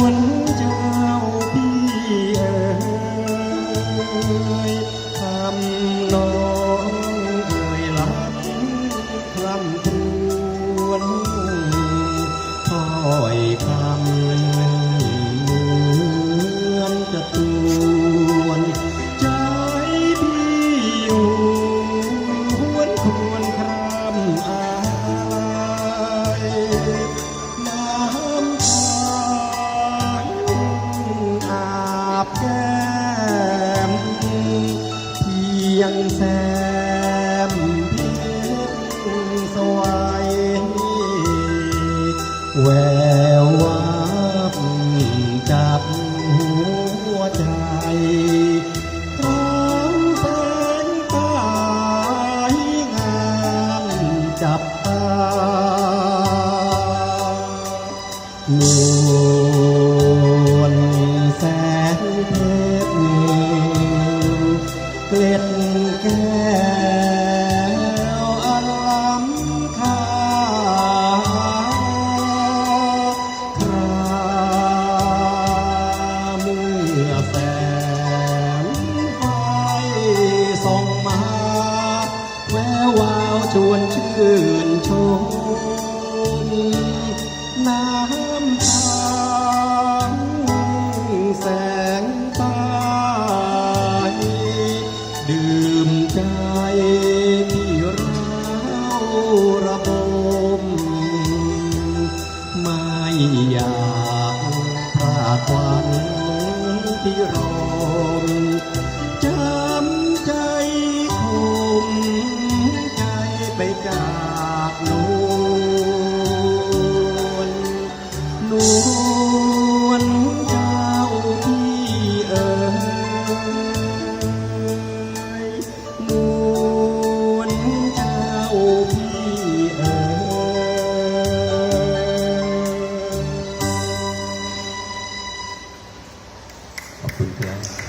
วนเจ้าพี่เอ๋ยทำน้องเคยลับคลำครวนถ้อยคำ แซมพิสวยแวววับจับหัวใจของแสงตายงามจับตา แสงไฟส่องมา แวววาวชวนชื่นชมน้ำตา พิรมจำใจผมใจไปจากนูนนูน Yeah.